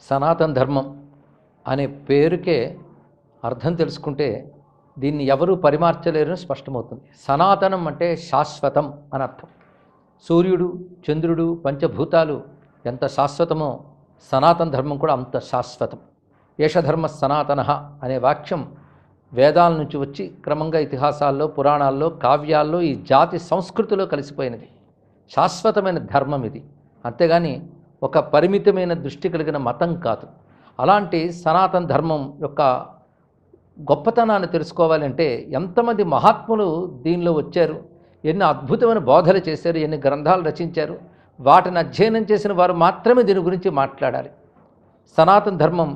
సనాతన ధర్మం అనే పేరుకే అర్థం తెలుసుకుంటే దీన్ని ఎవరూ పరిమార్చలేరని స్పష్టమవుతుంది. సనాతనం అంటే శాశ్వతం అని అర్థం. సూర్యుడు చంద్రుడు పంచభూతాలు ఎంత శాశ్వతమో సనాతన ధర్మం కూడా అంత శాశ్వతం. యేషధర్మ సనాతన అనే వాక్యం వేదాల నుంచి వచ్చి క్రమంగా ఇతిహాసాల్లో పురాణాల్లో కావ్యాల్లో ఈ జాతి సంస్కృతిలో కలిసిపోయినది. శాశ్వతమైన ధర్మం ఇది. అంతేగాని ఒక పరిమితమైన దృష్టి కలిగిన మతం కాదు. అలాంటి సనాతన ధర్మం యొక్క గొప్పతనాన్ని తెలుసుకోవాలంటే ఎంతమంది మహాత్ములు దీనిలో వచ్చారు ఎన్ని అద్భుతమైన బోధలు చేశారు ఎన్ని గ్రంథాలు రచించారు వాటిని అధ్యయనం చేసిన వారు మాత్రమే దీని గురించి మాట్లాడాలి. సనాతన ధర్మం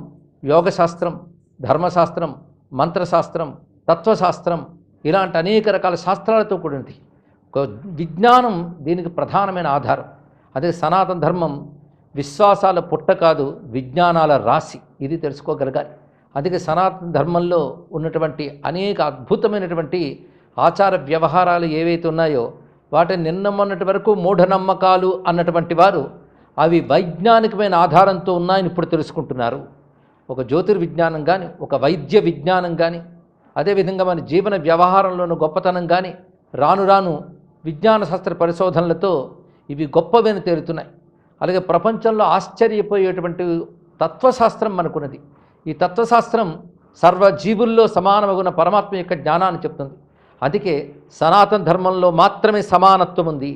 యోగశాస్త్రం ధర్మశాస్త్రం మంత్రశాస్త్రం తత్వశాస్త్రం ఇలాంటి అనేక రకాల శాస్త్రాలతో కూడినది. విజ్ఞానం దీనికి ప్రధానమైన ఆధారం. అదే సనాతన ధర్మం విశ్వాసాల పుట్ట కాదు విజ్ఞానాల రాశి. ఇది తెలుసుకోగలగాలి. అందుకే సనాతన ధర్మంలో ఉన్నటువంటి అనేక అద్భుతమైనటువంటి ఆచార వ్యవహారాలు ఏవైతే ఉన్నాయో వాటిని నిన్నమన్నటి వరకు మూఢనమ్మకాలు అన్నటువంటి వారు అవి వైజ్ఞానికమైన ఆధారంతో ఉన్నాయని ఇప్పుడు తెలుసుకుంటున్నారు. ఒక జ్యోతిర్విజ్ఞానం కానీ ఒక వైద్య విజ్ఞానం కానీ అదేవిధంగా మన జీవన వ్యవహారంలోని గొప్పతనం కానీ రాను రాను విజ్ఞాన శాస్త్ర పరిశోధనలతో ఇవి గొప్పవని తేలుతున్నాయి. అలాగే ప్రపంచంలో ఆశ్చర్యపోయేటువంటి తత్వశాస్త్రం మనకున్నది. ఈ తత్వశాస్త్రం సర్వజీవుల్లో సమానమగున పరమాత్మ యొక్క జ్ఞానాన్ని చెప్తుంది. అందుకే సనాతన ధర్మంలో మాత్రమే సమానత్వం ఉంది.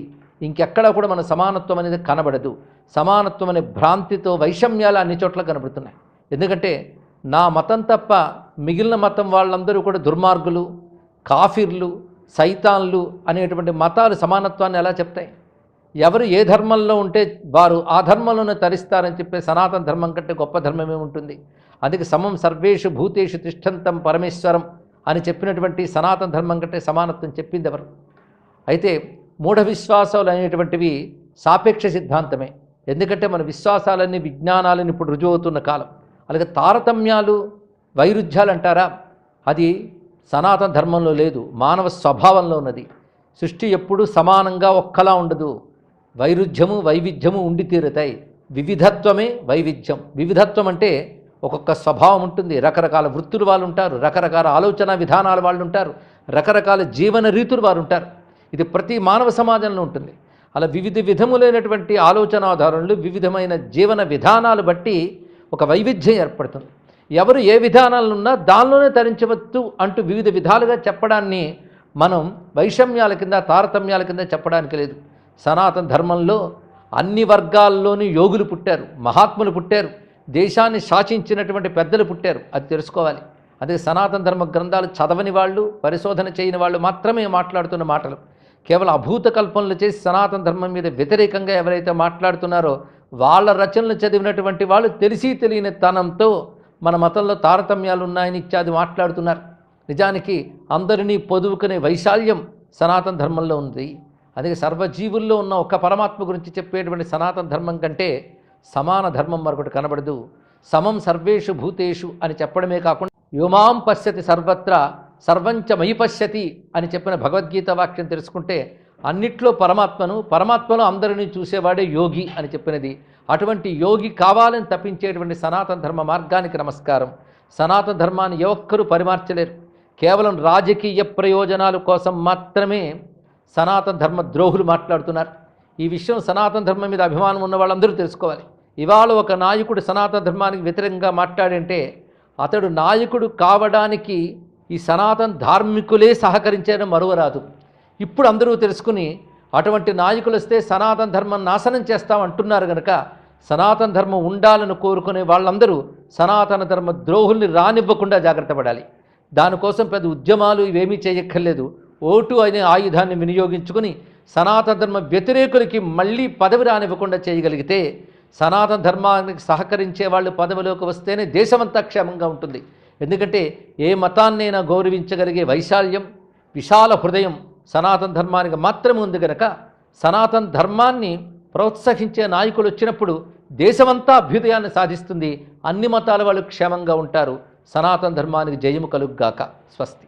ఇంకెక్కడా కూడా మన సమానత్వం అనేది కనబడదు. సమానత్వం అనే భ్రాంతితో వైషమ్యాలు అన్ని చోట్ల కనబడుతున్నాయి. ఎందుకంటే నా మతం తప్ప మిగిలిన మతం వాళ్ళందరూ కూడా దుర్మార్గులు కాఫీర్లు సైతాన్లు అనేటువంటి మతాలు సమానత్వాన్ని ఎలా చెప్తాయి? ఎవరు ఏ ధర్మంలో ఉంటే వారు ఆ ధర్మంలోనే తరిస్తారని చెప్పే సనాతన ధర్మం కంటే గొప్ప ధర్మమే ఉంటుంది అందుకే సమం సర్వేషు భూతేషు తిష్టంతం పరమేశ్వరం అని చెప్పినటువంటి సనాతన ధర్మం కంటే సమానత్వం చెప్పింది ఎవరు? అయితే మూఢ విశ్వాసాలు అనేటువంటివి సాపేక్ష సిద్ధాంతమే. ఎందుకంటే మన విశ్వాసాలన్నీ విజ్ఞానాలని ఇప్పుడు రుజువు అవుతున్న కాలం. అలాగే తారతమ్యాలు వైరుధ్యాలు అంటారా? అది సనాతన ధర్మంలో లేదు మానవ స్వభావంలో ఉన్నది. సృష్టి ఎప్పుడూ సమానంగా ఒక్కలా ఉండదు. వైరుధ్యము వైవిధ్యము ఉండి తీరుతాయి. వివిధత్వమే వైవిధ్యం. వివిధత్వం అంటే ఒక్కొక్క స్వభావం ఉంటుంది. రకరకాల వృత్తులు వాళ్ళు ఉంటారు. రకరకాల ఆలోచన విధానాలు వాళ్ళు ఉంటారు. రకరకాల జీవన రీతులు వారు ఉంటారు. ఇది ప్రతి మానవ సమాజంలో ఉంటుంది. అలా వివిధ విధములైనటువంటి ఆలోచనాధారణలు వివిధమైన జీవన విధానాలు బట్టి ఒక వైవిధ్యం ఏర్పడుతుంది. ఎవరు ఏ విధానాలు ఉన్నా దానిలోనే తరించవచ్చు అంటూ వివిధ విధాలుగా చెప్పడాన్ని మనం వైషమ్యాల కింద తారతమ్యాల కింద చెప్పడానికి లేదు. సనాతన ధర్మంలో అన్ని వర్గాల్లోని యోగులు పుట్టారు మహాత్ములు పుట్టారు దేశాన్ని శాసించినటువంటి పెద్దలు పుట్టారు. అది తెలుసుకోవాలి. అదే సనాతన ధర్మ గ్రంథాలు చదవని వాళ్ళు పరిశోధన చేయని వాళ్ళు మాత్రమే మాట్లాడుతున్న మాటలు. కేవలం అభూత కల్పనలు చేసి సనాతన ధర్మం మీద వ్యతిరేకంగా ఎవరైతే మాట్లాడుతున్నారో వాళ్ళ రచనలు చదివినటువంటి వాళ్ళు తెలిసి తెలియని తనంతో మన మతంలో తారతమ్యాలు ఉన్నాయని ఇత్యాది మాట్లాడుతున్నారు. నిజానికి అందరినీ పొదువుకునే వైశాల్యం సనాతన ధర్మంలో ఉంది. అందుకే సర్వజీవుల్లో ఉన్న ఒక పరమాత్మ గురించి చెప్పేటువంటి సనాతన ధర్మం కంటే సమాన ధర్మం మరొకటి కనబడదు. సమం సర్వేషు భూతేషు అని చెప్పడమే కాకుండా యుమాం పశ్యతి సర్వత్ర సర్వంచ మయి పశ్యతి అని చెప్పిన భగవద్గీత వాక్యం తెలుసుకుంటే అన్నిట్లో పరమాత్మను పరమాత్మలో అందరినీ చూసేవాడే యోగి అని చెప్పినది. అటువంటి యోగి కావాలని తప్పించేటువంటి సనాతన ధర్మ మార్గానికి నమస్కారం. సనాతన ధర్మాన్ని ఏ ఒక్కరూ పరిమార్చలేరు. కేవలం రాజకీయ ప్రయోజనాల కోసం మాత్రమే సనాతన ధర్మ ద్రోహులు మాట్లాడుతున్నారు. ఈ విషయం సనాతన ధర్మం మీద అభిమానం ఉన్న వాళ్ళందరూ తెలుసుకోవాలి. ఇవాళ ఒక నాయకుడు సనాతన ధర్మానికి వ్యతిరేకంగా మాట్లాడంటే అతడు నాయకుడు కావడానికి ఈ సనాతన ధార్మికులే సహకరించారని మరువరాదు. ఇప్పుడు అందరూ తెలుసుకుని అటువంటి నాయకులు వస్తే సనాతన ధర్మం నాశనం చేస్తాం అంటున్నారు కనుక సనాతన ధర్మం ఉండాలని కోరుకునే వాళ్ళందరూ సనాతన ధర్మ ద్రోహుల్ని రానివ్వకుండా జాగ్రత్త పడాలి. దానికోసం పెద్ద ఉద్యమాలు ఇవేమీ చేయక్కర్లేదు. ఓటు అనే ఆయుధాన్ని వినియోగించుకుని సనాతన ధర్మ వ్యతిరేకులకి మళ్ళీ పదవి రానివ్వకుండా చేయగలిగితే సనాతన ధర్మానికి సహకరించే వాళ్ళు పదవిలోకి వస్తేనే దేశమంతా క్షేమంగా ఉంటుంది. ఎందుకంటే ఏ మతాన్నైనా గౌరవించగలిగే వైశాల్యం విశాల హృదయం సనాతన ధర్మానికి మాత్రమే ఉంది కనుక సనాతన ధర్మాన్ని ప్రోత్సహించే నాయకులు వచ్చినప్పుడు దేశమంతా అభ్యుదయాన్ని సాధిస్తుంది. అన్ని మతాల వాళ్ళు క్షేమంగా ఉంటారు. సనాతన ధర్మానికి జయము కలుగ్గాక. స్వస్తి.